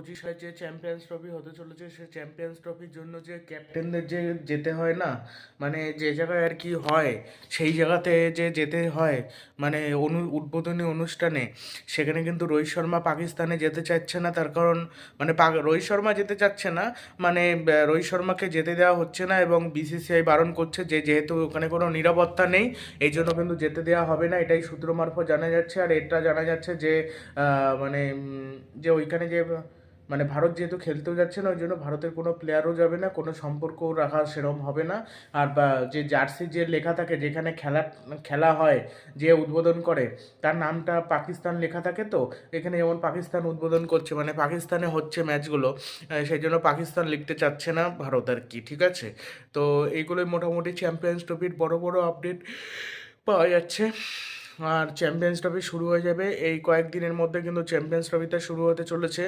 পঁচিশে যে champions trophy হতে চলেছে, সে চ্যাম্পিয়ন্স ট্রফির জন্য যে ক্যাপ্টেনদের যে যেতে হয় না মানে যে জায়গায় আর কি হয়, সেই জায়গাতে যে যেতে হয় মানে অনু, উদ্বোধনী অনুষ্ঠানে, সেখানে কিন্তু রোহিত শর্মা পাকিস্তানে যেতে চাচ্ছে না, তার কারণ মানে রোহিত শর্মা যেতে চাচ্ছে না মানে রোহিত শর্মাকে যেতে দেওয়া হচ্ছে না এবং বিসিসিআই বারণ করছে যে যেহেতু ওখানে কোনো নিরাপত্তা নেই, এই জন্য কিন্তু যেতে দেওয়া হবে না, এটাই সূত্র মারফত জানা যাচ্ছে, আর এটা জানা যাচ্ছে যে মানে যে ওইখানে যে মানে ভারত যেহেতু খেলতেও যাচ্ছে না ওই জন্য ভারতের কোনো প্লেয়ারও যাবে না, কোনো সম্পর্ক রাখা সেরম হবে না। আর বা যে জার্সি যে লেখা থাকে, যেখানে খেলা খেলা হয়, যে উদ্বোধন করে, তার নামটা পাকিস্তান লেখা থাকে তো? এখানে যেমন পাকিস্তান উদ্বোধন করছে মানে পাকিস্তানে হচ্ছে ম্যাচগুলো সেই জন্য পাকিস্তান লিখতে চাচ্ছে না ভারত আর কি, ঠিক আছে? তো এইগুলোই মোটামুটি চ্যাম্পিয়ন্স ট্রফির বড় বড় আপডেট পাওয়া যাচ্ছে। আর চ্যাম্পিয়ন্স ট্রফি শুরু হয়ে যাবে। এই কয়েকদিনের মধ্যে কিন্তু চ্যাম্পিয়ন্স ট্রফিটা শুরু হতে চলেছে।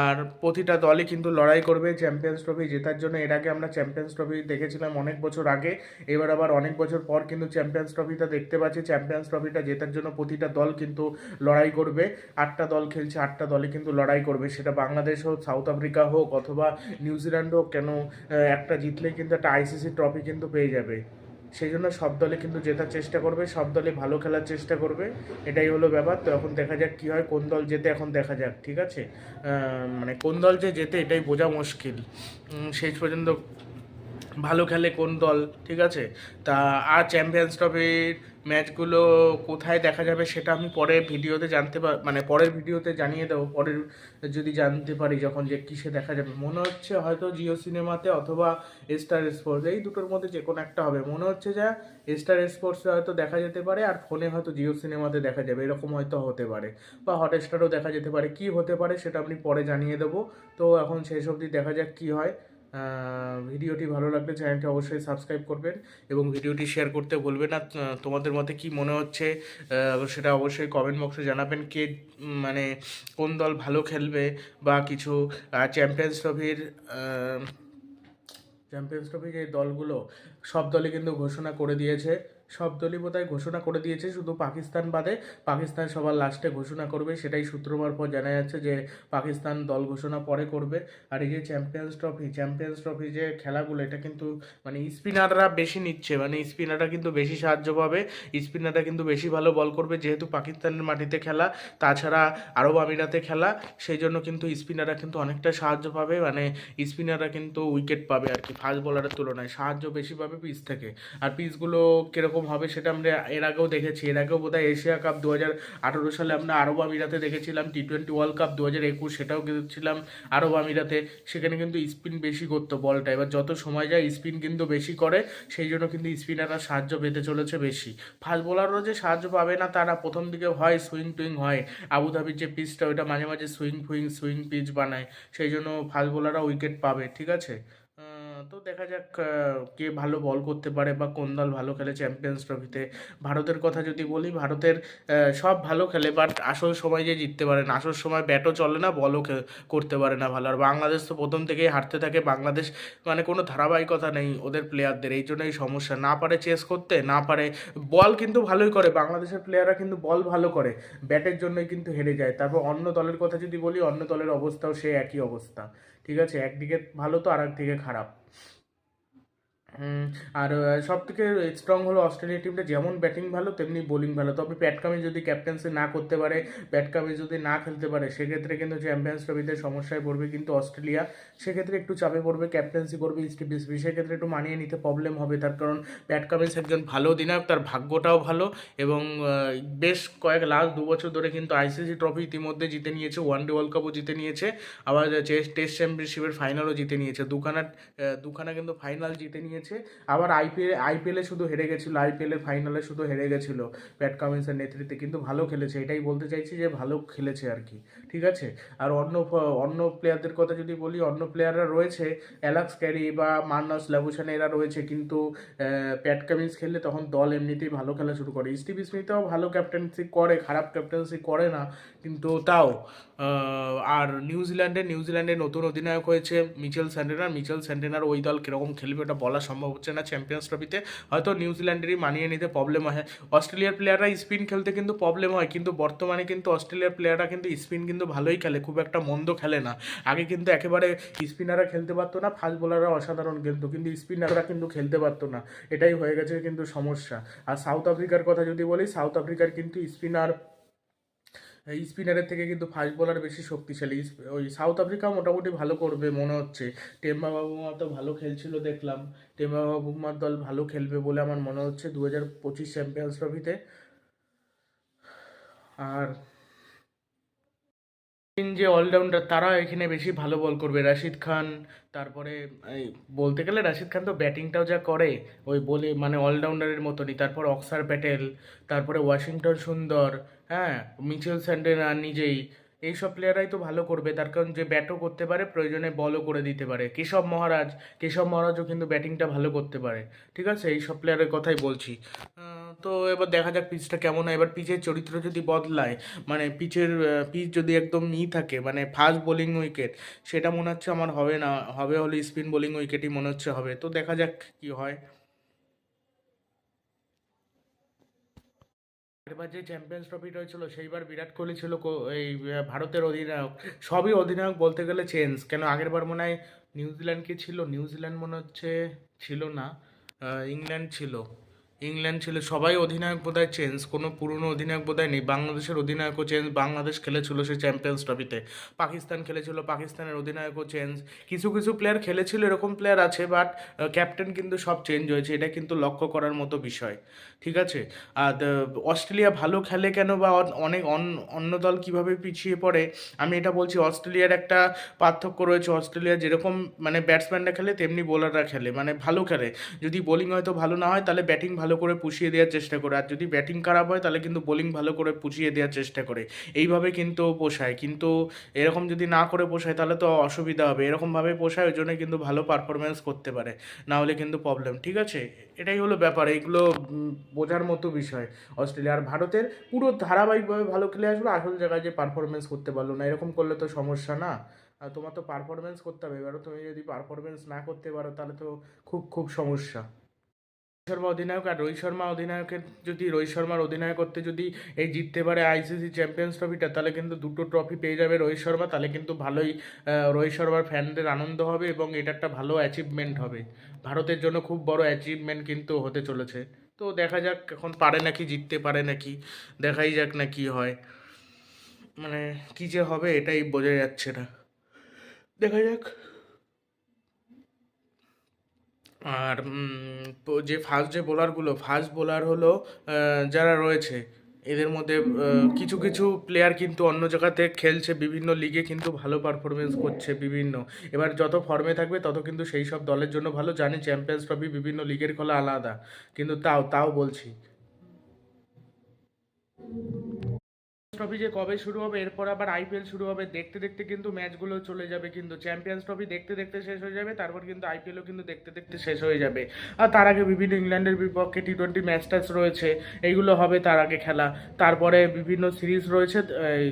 আর প্রতিটা দলই কিন্তু লড়াই করবে চ্যাম্পিয়ন্স ট্রফি জেতার জন্য। এর আগে আমরা চ্যাম্পিয়ন্স ট্রফি দেখেছিলাম অনেক বছর আগে। এবার আবার অনেক বছর পর কিন্তু চ্যাম্পিয়ন্স ট্রফিটা দেখতে পাচ্ছি। চ্যাম্পিয়ন্স ট্রফিটা জেতার জন্য প্রতিটা দল কিন্তু লড়াই করবে। আটটা দল খেলছে, আটটা দলই কিন্তু লড়াই করবে। সেটা বাংলাদেশ হোক সাউথ আফ্রিকা হোক, অথবা নিউজিল্যান্ড হোক, কেন একটা জিতলেই কিন্তু একটা আইসিসি ট্রফি কিন্তু পেয়ে যাবে। সেই জন্য সব দলে কিন্তু জেতার চেষ্টা করবে, সব দলে ভালো খেলার চেষ্টা করবে, এটাই হলো ব্যাপার। তো এখন দেখা যাক কী হয়, কোন দল জেতে এখন দেখা যাক, ঠিক আছে? মানে কোন দল যে জেতে এটাই বোঝা মুশকিল। শেষ পর্যন্ত ভালো খেলে কোন দল, ঠিক আছে? তা, আর চ্যাম্পিয়ন্স ট্রফির ম্যাচগুলো কোথায় দেখা যাবে সেটা আমি পরে ভিডিওতে জানতে পার মানে পরের ভিডিওতে জানিয়ে দেবো, পরের যদি জানতে পারি যখন যে কিসে দেখা যাবে। মনে হচ্ছে হয়তো জিও সিনেমাতে অথবা স্টার স্পোর্টস, এই দুটোর মধ্যে যে কোনো একটা হবে। মনে হচ্ছে যা স্টার স্পোর্টসে হয়তো দেখা যেতে পারে আর ফোনে হয়তো জিও সিনেমাতে দেখা যাবে। এরকম হয়তো হতে পারে বা হটস্টারও দেখা যেতে পারে। কি হতে পারে সেটা আপনি পরে জানিয়ে দেবো। তো এখন শেষ অবধি দেখা যাক কি হয়। ভিডিওটি ভালো লাগলে চ্যানেলটি অবশ্যই সাবস্ক্রাইব করবেন এবং ভিডিওটি শেয়ার করতে বলবেন না। তোমাদের মতে কি মনে হচ্ছে সেটা অবশ্যই কমেন্ট বক্সে জানাবেন কে মানে কোন দল ভালো খেলবে বা কিছু চ্যাম্পিয়ন্স ট্রফির চ্যাম্পিয়ন্স ট্রফি যে দলগুলো সব দলে কিন্তু ঘোষণা করে দিয়েছে। সব দলই বোধহয় ঘোষণা করে দিয়েছে, শুধু পাকিস্তান বাদে পাকিস্তান সবার লাস্টে ঘোষণা করবে, সেটাই সূত্র মারফত জানা যাচ্ছে যে পাকিস্তান দল ঘোষণা পরে করবে। আর এই যে চ্যাম্পিয়ন্স ট্রফি চ্যাম্পিয়ন্স ট্রফি যে খেলাগুলো, এটা কিন্তু মানে স্পিনাররা বেশি নিচ্ছে মানে স্পিনাররা কিন্তু বেশি সাহায্য পাবে, স্পিনাররা কিন্তু বেশি ভালো বল করবে, যেহেতু পাকিস্তানের মাটিতে খেলা, তাছাড়া আরব আমিরাতে খেলা, সেই জন্য কিন্তু স্পিনাররা কিন্তু অনেকটা সাহায্য পাবে মানে স্পিনাররা কিন্তু উইকেট পাবে আর কি, ফাস্ট বলারের তুলনায় সাহায্য বেশি পাবে পিচ থেকে। আর পিচগুলো কীরকম হবে সেটা আমরা এর আগেও দেখেছি। এর আগেও বোধহয় এশিয়া কাপ দু হাজার আঠেরো সালে আমরা আরব আমিরাতে দেখেছিলাম টি টোয়েন্টি ওয়ার্ল্ড কাপ দু হাজার একুশ সেটাও দেখছিলাম আরব আমিরাতে। সেখানে কিন্তু স্পিন বেশি করতো বলটা। এবার যত সময় যায় স্পিন কিন্তু বেশি করে, সেই জন্য কিন্তু স্পিনাররা সাহায্য পেতে চলেছে বেশি। ফাস্ট বোলারও যে সাহায্য পাবে না তারা প্রথম দিকে হয় সুইং টুইং হয়। আবুধাবির যে পিচটা, ওইটা মাঝে মাঝে সুইং ফুইং, সুইং পিচ বানায়। সেই জন্য ফাস্ট বোলাররা উইকেট পাবে, ঠিক আছে? তো দেখা যাক কে ভালো বল করতে পারে বা কোন দল ভালো খেলে চ্যাম্পিয়ন্স ট্রফিতে ভারতের কথা যদি বলি, ভারতের সব ভালো খেলে বাট আসল সময় যে জিততে পারে না, আসল সময় ব্যাটও চলে না বলও করতে পারে না ভালো। আর বাংলাদেশ তো প্রথম থেকেই হারতে থাকে, বাংলাদেশ মানে কোনো ধারাবাহিকতা নেই ওদের প্লেয়ারদের এই জন্যই সমস্যা। না পারে চেস করতে, না পারে বল কিন্তু ভালোই করে, বাংলাদেশের প্লেয়াররা কিন্তু বল ভালো করে ব্যাটের জন্যই কিন্তু হেরে যায়। তারপর অন্য দলের কথা যদি বলি, অন্য দলের অবস্থাও সে একই অবস্থা। ঠিক আছে? একদিকে ভালো তো আর একদিকে খারাপ। আর সব থেকে স্ট্রং হলো অস্ট্রেলিয়া টিমটা যেমন ব্যাটিং ভালো, তেমনি বোলিং ভালো। তবে প্যাট কামিন্স যদি ক্যাপ্টেন্সি না করতে পারে প্যাট কামিন্স যদি না খেলতে পারে, সেক্ষেত্রে কিন্তু চ্যাম্পিয়ন্স ট্রফিতে সমস্যায় পড়বে কিন্তু অস্ট্রেলিয়া সেক্ষেত্রে একটু চাপে পড়বে ক্যাপ্টেন্সি করবে স্টিভ বিসবি সেক্ষেত্রে একটু মানিয়ে নিতে প্রবলেম হবে, তার কারণ প্যাট কামিন্স একজন ভালো অধিনায়ক তার ভাগ্যটাও ভালো এবং বেশ কয়েক লাস্ট দু বছর ধরে কিন্তু আইসিসি ট্রফি ইতিমধ্যে জিতে নিয়েছে ওয়ান ডে ওয়ার্ল্ড কাপও জিতে নিয়েছে, আবার টেস্ট চ্যাম্পিয়নশিপের ফাইনালও জিতে নিয়েছে। দুখানা দুখানা কিন্তু ফাইনাল জিতে নিয়েছে। আবার আইপিএল আইপিএলে শুধু হেরে গেছিল আইপিএলের ফাইনালে শুধু হেরে গেছিল প্যাট কামিন্সের নেতৃত্বে, কিন্তু ভালো খেলেছে। এটাই বলতে চাইছি যে ভালো খেলেছে আর কি, ঠিক আছে? আর অন্য অন্য প্লেয়ারদের কথা যদি বলি, অন্য প্লেয়াররা রয়েছে অ্যালাক্স ক্যারি বা মার্নাস ল্যাবুসান এরা রয়েছে, কিন্তু প্যাট কামিন্স খেললে তখন দল এমনিতেই ভালো খেলা শুরু করে। স্টিভ স্মিথও ভালো ক্যাপ্টেন্সি করে, খারাপ ক্যাপ্টেন্সি করে না, কিন্তু তাও আর নিউজিল্যান্ডে নিউজিল্যান্ডে নতুন অধিনায়ক হয়েছে মিচেল স্যান্টেনার মিচেল স্যান্টেনার ওই দল কীরকম খেলবে, ওটা বলা সম্ভব হচ্ছে না চ্যাম্পিয়ন্স ট্রফিতে হয়তো নিউজিল্যান্ডেরই মানিয়ে নিতে প্রবলেম হয়। অস্ট্রেলিয়ার প্লেয়াররা স্পিন খেলতে কিন্তু প্রবলেম হয়, কিন্তু বর্তমানে কিন্তু অস্ট্রেলিয়ার প্লেয়াররা কিন্তু স্পিন কিন্তু ভালোই খেলে, খুব একটা মন্দ খেলে না। আগে কিন্তু একেবারে স্পিনাররা খেলতে পারতো না ফাস্ট বোলাররা অসাধারণ খেলতো কিন্তু স্পিনাররা কিন্তু খেলতে পারতো না। এটাই হয়ে গেছে কিন্তু সমস্যা। আর সাউথ আফ্রিকার কথা যদি বলি সাউথ আফ্রিকার কিন্তু স্পিনার স্পিনারের থেকে কিন্তু ফাস্ট বোলার বেশি শক্তিশালী। ওই সাউথ আফ্রিকা মোটামুটি ভালো করবে মনে হচ্ছে। টেম্বা বাবুমা তো ভালো খেলছিল দেখলাম। টেম্বা বাবুমার দল ভালো খেলবে বলে আমার মনে হচ্ছে দু হাজার পঁচিশ চ্যাম্পিয়ন্স ট্রফিতে আর যে অলরাউন্ডার তারা এখানে বেশি ভালো বল করবে। রাশিদ খান, তারপরে বলতে গেলে রাশিদ খান তো ব্যাটিংটাও যা করে, ওই বলে মানে অলরাউন্ডারের মতনই। তারপর অক্সার প্যাটেল, তারপরে ওয়াশিংটন সুন্দর হ্যাঁ মিচেল স্যান্ডেনা নিজেই। এইসব প্লেয়াররাই তো ভালো করবে। তার কারণ যে ব্যাটও করতে পারে, প্রয়োজনে বলও করে দিতে পারে। কেশব মহারাজ, কেশব মহারাজও কিন্তু ব্যাটিংটা ভালো করতে পারে। ঠিক আছে? এই সব প্লেয়ারের কথাই বলছি। তো এবার দেখা যাক পিচটা কেমন হয়। এবার পিচের চরিত্র যদি বদলায় মানে পিচের পিচ যদি একদম ই থাকে মানে ফাস্ট বোলিং উইকেট সেটা মনে হচ্ছে আমার হবে না। হবে হলে স্পিন বোলিং উইকেটই মনে হচ্ছে হবে। তো দেখা যাক কি হয়। এবার যে চ্যাম্পিয়ন্স ট্রফি হয়েছিল, সেইবার বিরাট কোহলি ছিল এই ভারতের অধিনায়ক। সবই অধিনায়ক বলতে গেলে চেঞ্জ কেন আগের বার মনে হয় নিউজিল্যান্ড কি ছিল? নিউজিল্যান্ড মনে হচ্ছে ছিল না ইংল্যান্ড ছিল। ইংল্যান্ড ছিল সবাই অধিনায়ক বোধহয় চেঞ্জ, কোনো পুরনো অধিনায়ক বোধহয় নেই। বাংলাদেশের অধিনায়কও চেঞ্জ, বাংলাদেশ খেলেছিল সে চ্যাম্পিয়ন্স ট্রফিতে। পাকিস্তান খেলেছিল, পাকিস্তানের অধিনায়কও চেঞ্জ। কিছু কিছু প্লেয়ার খেলেছিল, এরকম প্লেয়ার আছে বাট ক্যাপ্টেন কিন্তু সব চেঞ্জ হয়েছে। এটা কিন্তু লক্ষ্য করার মতো বিষয়, ঠিক আছে? আর অস্ট্রেলিয়া ভালো খেলে কেন বা অনেক, অন- অন্য দল কীভাবে পিছিয়ে পড়ে? আমি এটা বলছি, অস্ট্রেলিয়ার একটা পার্থক্য রয়েছে। অস্ট্রেলিয়া যেরকম মানে ব্যাটসম্যানরা খেলে, তেমনি বোলাররা খেলে। মানে ভালো খেলে। যদি বোলিং হয়তো ভালো না হয়, তাহলে ব্যাটিং ভালো করে পুষিয়ে দেওয়ার চেষ্টা করে। আর যদি ব্যাটিং খারাপ হয়, তাহলে কিন্তু বোলিং ভালো করে পুষিয়ে দেওয়ার চেষ্টা করে। এইভাবে কিন্তু পোষায়। কিন্তু এরকম যদি না করে পোষায়, তাহলে তো অসুবিধা হবে। এরকমভাবে পোষায়, ওই জন্য কিন্তু ভালো পারফরমেন্স করতে পারে। না হলে কিন্তু প্রবলেম ঠিক আছে? এটাই হলো ব্যাপার। এইগুলো বোঝার মতো বিষয় অস্ট্রেলিয়া। আর ভারতের পুরো ধারাবাহিকভাবে ভালো খেলে আসলো আসল জায়গায় যে পারফরমেন্স করতে পারল না। এরকম করলে তো সমস্যা না? তোমার তো পারফরমেন্স করতে হবে। এবারও তুমি যদি পারফরমেন্স না করতে পারো, তাহলে তো খুব খুব সমস্যা। শর্মা অধিনায়ক আর রোহিত শর্মা অধিনায়কের যদি, রোহিত শর্মার অধিনায়কত্বে যদি এই জিততে পারে আইসিসি চ্যাম্পিয়ন্স ট্রফিটা, তাহলে কিন্তু দুটো ট্রফি পেয়ে যাবে রোহিত শর্মা। তাহলে কিন্তু ভালোই রোহিত শর্মার ফ্যানদের আনন্দ হবে এবং এটা একটা ভালো অ্যাচিভমেন্ট হবে। ভারতের জন্য খুব বড় অ্যাচিভমেন্ট কিন্তু হতে চলেছে। তো দেখা যাক, এখন পারে নাকি, জিততে পারে নাকি, দেখাই যাক না কি হয়। মানে কি যে হবে, এটাই বোঝা যাচ্ছে না। দেখা যাক। আর যে ফার্স্ট যে বোলারগুলো ফাস্ট বোলার হলো যারা রয়েছে, এদের মধ্যে কিছু কিছু প্লেয়ার কিন্তু অন্য জায়গাতে খেলছে, বিভিন্ন লিগে কিন্তু ভালো পারফরমেন্স করছে, বিভিন্ন। এবার যত ফর্মে থাকবে, তত কিন্তু সেই সব দলের জন্য ভালো। জানি চ্যাম্পিয়ন্স ট্রফি বিভিন্ন লিগের খেলা আলাদা, কিন্তু তাও তাও বলছি। ট্রফি যে কবে শুরু হবে, এরপর আবার আইপিএল শুরু হবে, দেখতে দেখতে কিন্তু ম্যাচগুলো চলে যাবে কিন্তু। চ্যাম্পিয়ন্স ট্রফি দেখতে দেখতে শেষ হয়ে যাবে, তারপর কিন্তু আইপিএলও কিন্তু দেখতে দেখতে শেষ হয়ে যাবে। আর তার আগে বিভিন্ন ইংল্যান্ডের বিপক্ষে টি টোয়েন্টি ম্যাচ ট্যাচ রয়েছে, এইগুলো হবে তার আগে খেলা। তারপরে বিভিন্ন সিরিজ রয়েছে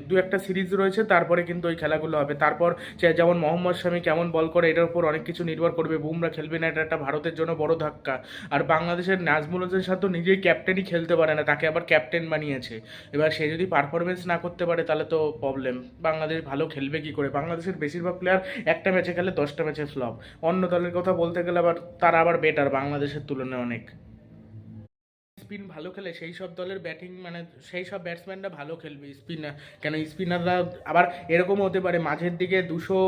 দু একটা সিরিজ রয়েছে, তারপরে কিন্তু ওই খেলাগুলো হবে। তারপর যেমন মোহাম্মদ শামি কেমন বল করে, এটার উপর অনেক কিছু নির্ভর করবে। বুমরা খেলবে না, এটা একটা ভারতের জন্য বড় ধাক্কা। আর বাংলাদেশের নাজমুল হোসেন সাথে নিজেই ক্যাপ্টেনই খেলতে পারে না, তাকে আবার ক্যাপ্টেন বানিয়েছে। এবার সে যদি পারফরমেন্স না করতে পারে, তাহলে তো প্রবলেম বাংলাদেশ ভালো খেলবে কি করে? বাংলাদেশের বেশিরভাগ প্লেয়ার একটা ম্যাচে খেলে দশটা ম্যাচে ফ্লপ অন্য দলের কথা বলতে গেলে আবার তারা আবার বেটার বাংলাদেশের তুলনায় অনেক। স্পিন ভালো খেলে সেই সব দলের ব্যাটিং মানে সেই সব ব্যাটসম্যানরা ভালো খেলবে স্পিনার। কেন স্পিনাররা আবার এরকম হতে পারে, মাঝের দিকে দুশো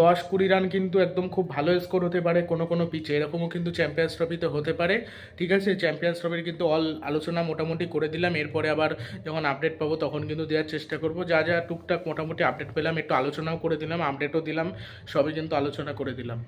দশ কুড়ি রান কিন্তু একদম খুব ভালো স্কোর হতে পারে কোনো কোনো পিচে। এরকমও কিন্তু চ্যাম্পিয়ন্স ট্রফিতে হতে পারে। ঠিক আছে, চ্যাম্পিয়ন্স ট্রফির কিন্তু অল আলোচনা মোটামুটি করে দিলাম। এরপরে আবার যখন আপডেট পাবো তখন কিন্তু দেওয়ার চেষ্টা করব। যা যা টুকটাক মোটামুটি আপডেট পেলাম, একটু আলোচনাও করে দিলাম আপডেটও দিলাম, সবই কিন্তু আলোচনা করে দিলাম।